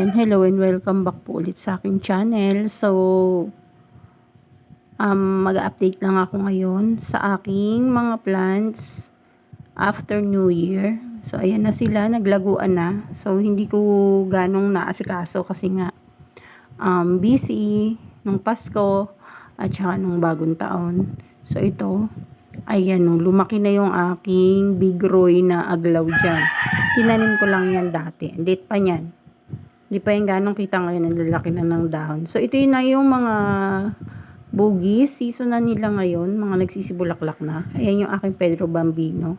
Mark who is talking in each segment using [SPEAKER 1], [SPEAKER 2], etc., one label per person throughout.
[SPEAKER 1] Ayan, hello and welcome back po ulit sa aking channel. So, um, mag-update lang ako ngayon sa aking mga plants after New Year. So, ayan na sila, naglaguan na. So, hindi ko ganong naasikaso kasi nga um, busy nung Pasko at saka nung bagong taon. So, ito, ayan, no, lumaki na yung aking big roy na aglaw dyan. Tinanim ko lang yan dati. Late pa niyan. Hindi pa yung ganong kita ngayon, ang lalaki na ng dahon. So, ito yun na yung mga bugis. Season na nila ngayon, mga nagsisibulaklak na. Ayan yung aking Pedro Bambino.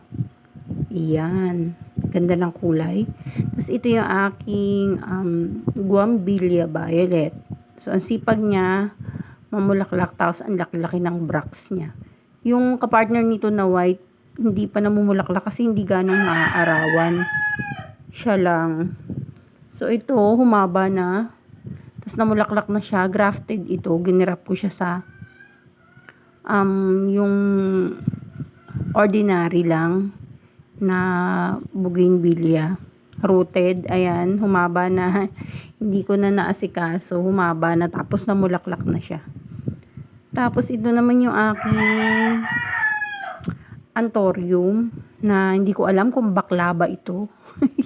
[SPEAKER 1] Iyan. Ganda ng kulay. Tapos ito yung aking um, Guambilia Violet. So, ang sipag niya, mamulaklak. Tapos, ang laki-laki ng bracts niya. Yung kapartner nito na white, hindi pa namumulaklak kasi hindi ganong naaarawan. Siya lang. So, ito, humaba na. Tapos, namulaklak na siya. Grafted ito. Ginirap ko siya sa um, yung ordinary lang na bougainvillea. Rooted. Ayan, humaba na. Hindi ko na naasikaso. Humaba na. Tapos, namulaklak na siya. Tapos, ito naman yung aking antorium na hindi ko alam kung bakla ba ito.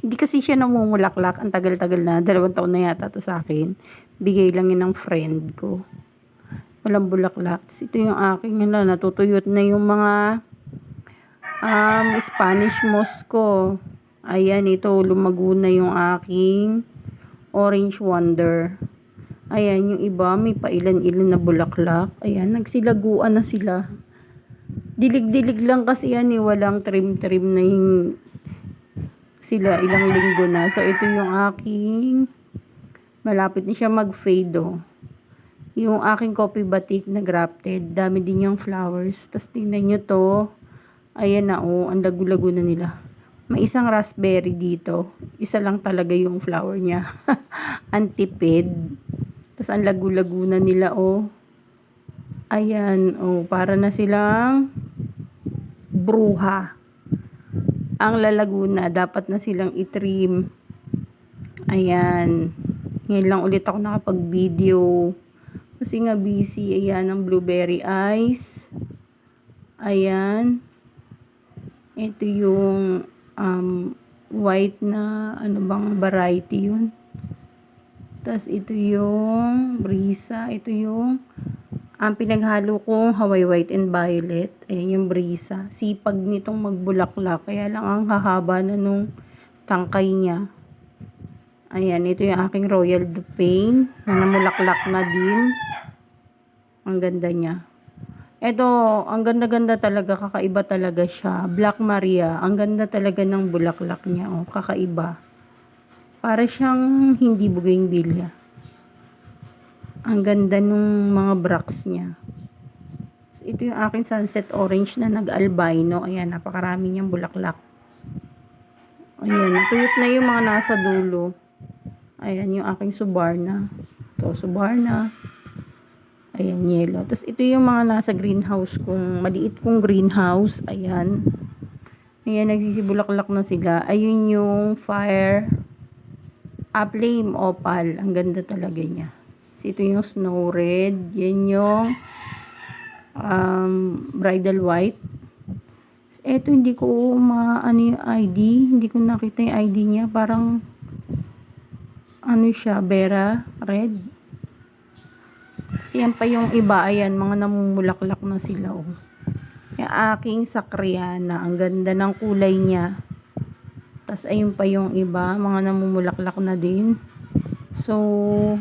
[SPEAKER 1] hindi kasi siya namumulaklak. Ang tagal-tagal na. Dalawang taon na yata to sa akin. Bigay lang yun ng friend ko. Walang bulaklak. Tapos ito yung aking, hala, natutuyot na yung mga um, Spanish moss ko. Ayan, ito, lumago na yung aking orange wonder. Ayan, yung iba, may pailan-ilan na bulaklak. Ayan, nagsilaguan na sila. Dilig-dilig lang kasi yan eh. Walang trim-trim na yung sila ilang linggo na. So, ito yung aking malapit na siya mag-fade oh. Yung aking coffee batik na grafted. Dami din yung flowers. Tapos tingnan nyo to. Ayan na oh. Ang lagu-lago na nila. May isang raspberry dito. Isa lang talaga yung flower niya. Antipid. Tapos ang lagu-lago na nila oh. Ayan, oh, para na silang bruha. Ang lalaguna, dapat na silang itrim. Ayan. Ngayon lang ulit ako nakapag-video. Kasi nga busy. Ayan, ang blueberry eyes. Ayan. Ito yung um, white na, ano bang variety yun. Tapos ito yung brisa. Ito yung ang pinaghalo ko, Hawaii White and Violet. Ayan yung brisa. Sipag nitong magbulaklak. Kaya lang ang hahaba na nung tangkay niya. Ayan, ito yung aking Royal Dupain. Na namulaklak na din. Ang ganda niya. Ito, ang ganda-ganda talaga. Kakaiba talaga siya. Black Maria. Ang ganda talaga ng bulaklak niya. Oh, kakaiba. Para siyang hindi bougainvillea. Ang ganda nung mga bracts niya. So, ito yung aking sunset orange na nag-albino. Ayan, napakarami niyang bulaklak. Ayan, natuyot na yung mga nasa dulo. Ayan, yung aking subarna. Ito, subarna. Ayan, yellow. Tapos ito yung mga nasa greenhouse kong, maliit kong greenhouse. Ayan. Ayan, nagsisibulaklak na sila. Ayun yung fire, a flame opal. Ang ganda talaga niya. So, ito yung snow red. Yan yung um, bridal white. So, ito hindi ko maano yung ID. Hindi ko nakita yung ID niya. Parang ano siya, Vera red. Kasi yan pa yung iba. Ayan, mga namumulaklak na sila. Oh. Yung aking sakriana. Ang ganda ng kulay niya. Tapos ayun pa yung iba. Mga namumulaklak na din. So,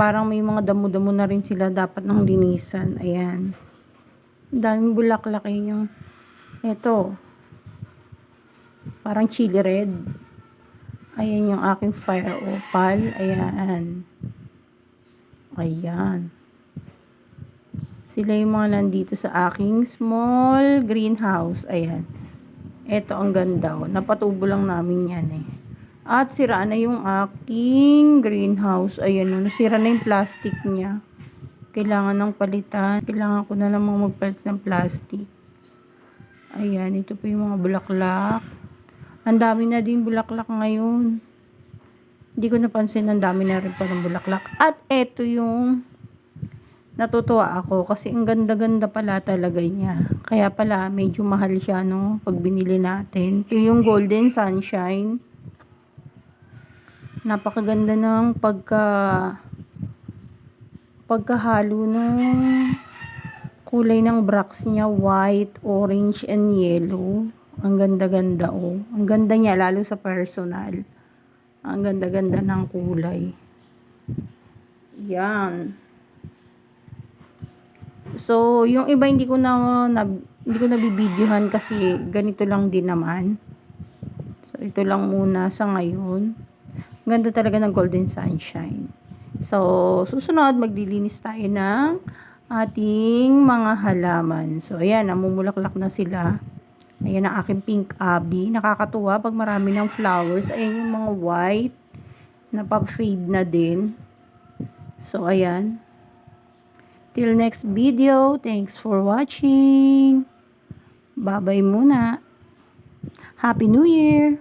[SPEAKER 1] parang may mga damo-damo na rin sila dapat ng linisan. Ayan. Daming bulaklak eh, yung ito. Parang chili red. Ayan yung aking fire opal. Ayan. Ayan. Sila yung mga nandito sa aking small greenhouse. Ayan. Ito ang ganda. Oh. Napatubo lang namin yan eh. At sira na yung aking greenhouse. Ayan, nasira na yung plastic niya. Kailangan ng palitan. Kailangan ko na namang magpalit ng plastic. Ayan, ito po yung mga bulaklak. Ang dami na din bulaklak ngayon. Hindi ko napansin, ang dami na rin palang bulaklak. At eto yung natutuwa ako kasi ang ganda-ganda pala talaga niya. Kaya pala medyo mahal siya no pag binili natin. Ito yung Golden Sunshine. Napakaganda ng pagka pagkahalo ng kulay ng bracts niya, white, orange, and yellow. Ang ganda-ganda oh. Ang ganda niya lalo sa personal. Ang ganda-ganda ng kulay. Yan. So, yung iba hindi ko na, na hindi ko nabibidyohan kasi ganito lang din naman. So, ito lang muna sa ngayon. Ganda talaga ng Golden Sunshine. So, susunod, maglilinis tayo ng ating mga halaman. So, ayan, namumulaklak na sila. Ayan ang aking pink abi. Nakakatuwa pag marami ng flowers. Ayan yung mga white. Napap-fade na din. So, ayan. Till next video. Thanks for watching. Bye-bye muna. Happy New Year!